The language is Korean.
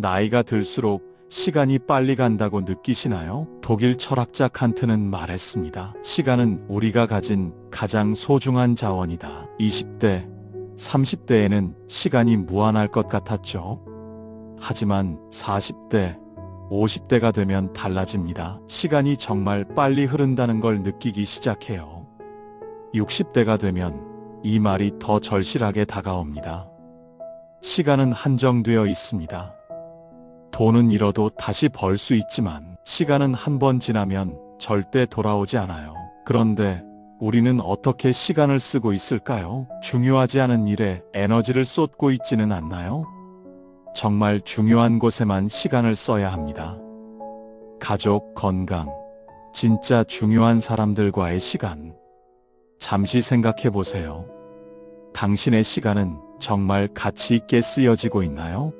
나이가 들수록 시간이 빨리 간다고 느끼시나요? 독일 철학자 칸트는 말했습니다. 시간은 우리가 가진 가장 소중한 자원이다. 20대, 30대에는 시간이 무한할 것 같았죠. 하지만 40대, 50대가 되면 달라집니다. 시간이 정말 빨리 흐른다는 걸 느끼기 시작해요. 60대가 되면 이 말이 더 절실하게 다가옵니다. 시간은 한정되어 있습니다. 돈은 잃어도 다시 벌 수 있지만 시간은 한 번 지나면 절대 돌아오지 않아요. 그런데 우리는 어떻게 시간을 쓰고 있을까요? 중요하지 않은 일에 에너지를 쏟고 있지는 않나요? 정말 중요한 곳에만 시간을 써야 합니다. 가족, 건강, 진짜 중요한 사람들과의 시간. 잠시 생각해 보세요. 당신의 시간은 정말 가치 있게 쓰여지고 있나요?